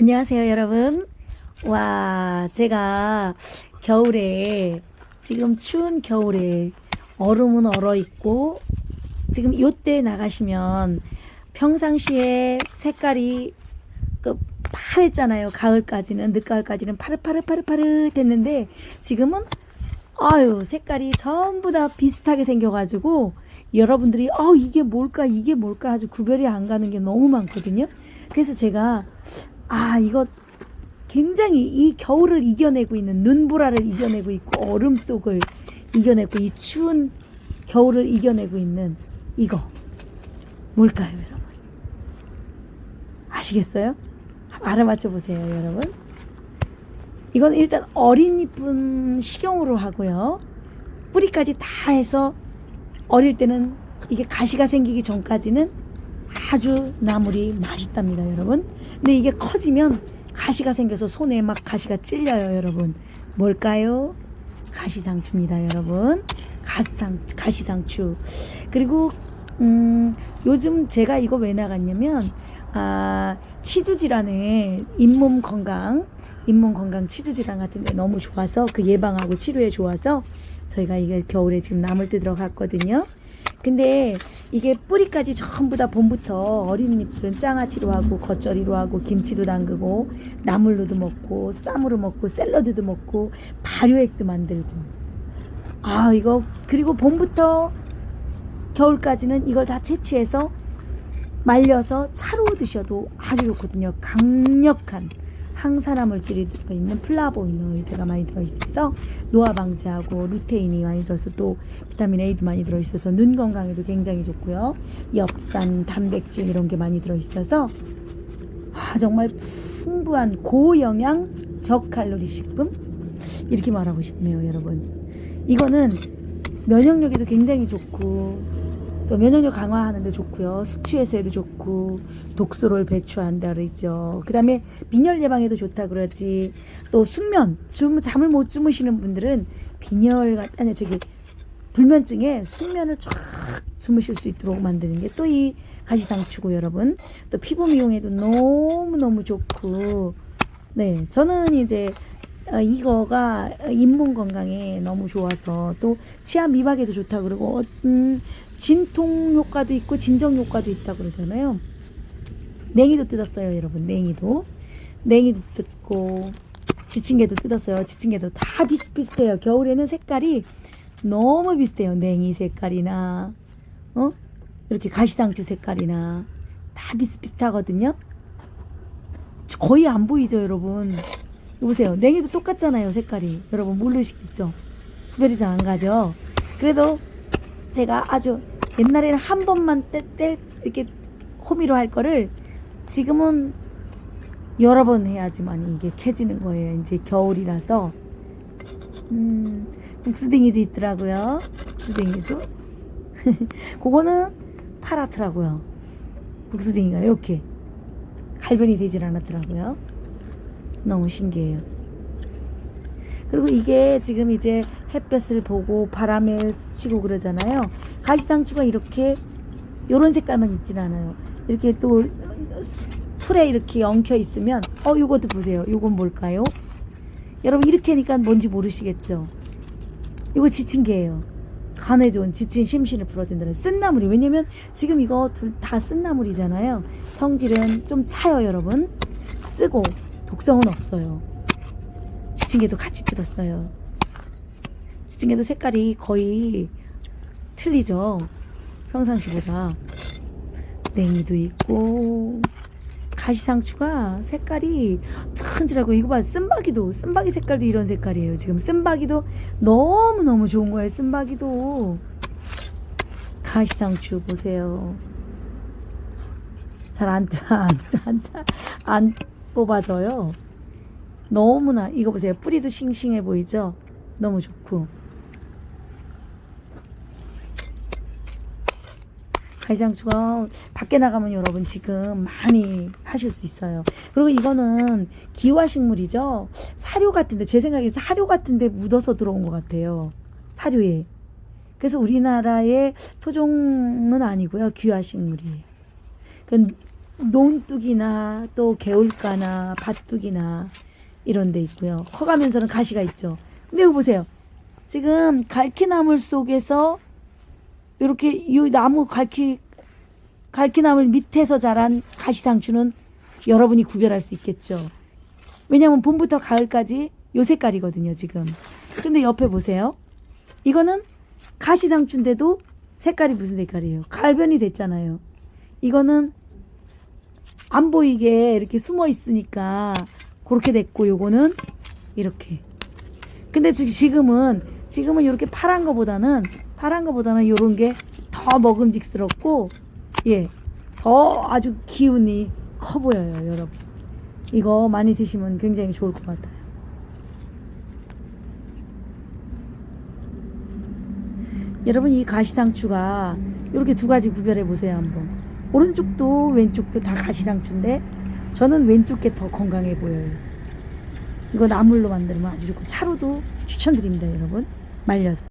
안녕하세요, 여러분. 와, 제가 겨울에, 지금 추운 겨울에 얼음은 얼어 있고, 지금 요때 나가시면 평상시에 색깔이 그 파랬잖아요. 가을까지는, 늦가을까지는 파릇파릇파릇파릇 했는데, 지금은 아유, 색깔이 전부 다 비슷하게 생겨가지고, 여러분들이, 어, 이게 뭘까, 이게 뭘까 아주 구별이 안 가는 게 너무 많거든요. 그래서 제가, 아, 이거 굉장히 이 겨울을 이겨내고 있는 눈보라를 이겨내고 있고 얼음 속을 이겨내고 이 추운 겨울을 이겨내고 있는 이거 뭘까요, 여러분? 아시겠어요? 알아맞혀 보세요, 여러분. 이건 일단 어린 이쁜 식용으로 하고요. 뿌리까지 다 해서 어릴 때는 이게 가시가 생기기 전까지는 아주 나물이 맛있답니다, 여러분. 근데 이게 커지면 가시가 생겨서 손에 막 가시가 찔려요, 여러분. 뭘까요? 가시상추입니다, 여러분. 가시상, 가시상추. 그리고, 음, 요즘 제가 이거 왜 나갔냐면, 아, 치주질환에 잇몸 건강, 잇몸 건강 치주질환 같은데 너무 좋아서 그 예방하고 치료에 좋아서 저희가 이게 겨울에 지금 나물 뜯으러 갔거든요. 근데 이게 뿌리까지 전부 다 봄부터 어린 잎들은 장아찌로 하고 겉절이로 하고 김치도 담그고 나물로도 먹고 쌈으로 먹고 샐러드도 먹고 발효액도 만들고. 아 이거 그리고 봄부터 겨울까지는 이걸 다 채취해서 말려서 차로 드셔도 아주 좋거든요. 강력한 항산화 물질이 들어있는 플라보이노이드가 많이 들어있어서 노화 방지하고 루테인이 많이 들어서 또 비타민 A도 많이 들어있어서 눈 건강에도 굉장히 좋고요. 엽산, 단백질 이런 게 많이 들어있어서 아 정말 풍부한 고영양 저칼로리 식품 이렇게 말하고 싶네요, 여러분. 이거는 면역력에도 굉장히 좋고 또 면역력 강화하는데 좋고요. 숙취 해소에도 좋고 독소를 배출한다 그러죠. 그다음에 빈혈 예방에도 좋다 그러지. 또 숙면, 주, 잠을 못 주무시는 분들은 빈혈 같 아니 저기 불면증에 숙면을 쫙 주무실 수 있도록 만드는 게 또 이 가시상추고 여러분. 또 피부 미용에도 너무 너무 좋고. 네, 저는 이제 어, 이거가 잇몸 건강에 너무 좋아서 또 치아 미박에도 좋다 그러고 음, 진통 효과도 있고 진정 효과도 있다 그러잖아요. 냉이도 뜯었어요, 여러분. 냉이도 냉이도 뜯고 지친개도 뜯었어요. 지친개도 다 비슷비슷해요. 겨울에는 색깔이 너무 비슷해요. 냉이 색깔이나 어 이렇게 가시상추 색깔이나 다 비슷비슷하거든요. 거의 안 보이죠, 여러분. 보세요. 냉이도 똑같잖아요, 색깔이. 여러분 모르시겠죠? 구별이 잘 안 가죠? 그래도 제가 아주 옛날에는 한 번만 떼, 떼, 이렇게 호미로 할 거를 지금은 여러 번 해야지만 이게 캐지는 거예요. 이제 겨울이라서. 음, 국수댕이도 있더라고요. 국수댕이도. 그거는 파랗더라고요. 국수댕이가 이렇게. 갈변이 되질 않았더라고요. 너무 신기해요. 그리고 이게 지금 이제 햇볕을 보고 바람에 스치고 그러잖아요. 가시상추가 이렇게 요런 색깔만 있진 않아요. 이렇게 또 풀에 이렇게 엉켜 있으면 어 요것도 보세요. 요건 뭘까요? 여러분 이렇게 하니까 뭔지 모르시겠죠? 이거 지친개예요. 간에 좋은 지친 심신을 풀어준다는 쓴나물이 왜냐면 지금 이거 둘 다 쓴나물이잖아요. 성질은 좀 차요 여러분. 쓰고 독성은 없어요. 지친개도 같이 뜯었어요. 지친개도 색깔이 거의 틀리죠. 평상시보다. 냉이도 있고 가시상추가 색깔이 튼실하고 이거 봐 쓴바기도 쓴바기 색깔도 이런 색깔이에요. 지금 쓴바기도 너무 너무 좋은 거예요. 쓴바기도 가시상추 보세요. 잘안안안안 뽑아져요. 너무나 이거 보세요. 뿌리도 싱싱해 보이죠? 너무 좋고. 가시상추가 밖에 나가면 여러분 지금 많이 하실 수 있어요. 그리고 이거는 기화식물이죠. 사료 같은데 제 생각에 사료 같은데 묻어서 들어온 것 같아요. 사료에. 그래서 우리나라의 토종은 아니고요. 귀화식물이에요. 그 논뚝이나 또 개울가나 밭뚝이나 이런 데 있고요. 커가면서는 가시가 있죠. 근데 여기 보세요. 지금 갈퀴나물 속에서 이렇게 이 나무 갈퀴 갈퀴나물 밑에서 자란 가시상추는 여러분이 구별할 수 있겠죠. 왜냐면 봄부터 가을까지 요 색깔이거든요, 지금. 근데 옆에 보세요. 이거는 가시상추인데도 색깔이 무슨 색깔이에요? 갈변이 됐잖아요. 이거는 안 보이게 이렇게 숨어 있으니까 그렇게 됐고 요거는 이렇게. 근데 지- 지금은 지금은 이렇게 파란 거보다는 파란 거보다는 요런 게 더 먹음직스럽고 예. 더 아주 기운이 커 보여요, 여러분. 이거 많이 드시면 굉장히 좋을 것 같아요. 여러분 이 가시상추가 이렇게 두 가지 구별해 보세요 한번. 오른쪽도 왼쪽도 다 가시상추인데 저는 왼쪽 게 더 건강해 보여요. 이거 나물로 만들면 아주 좋고 차로도 추천드립니다, 여러분. 말려서.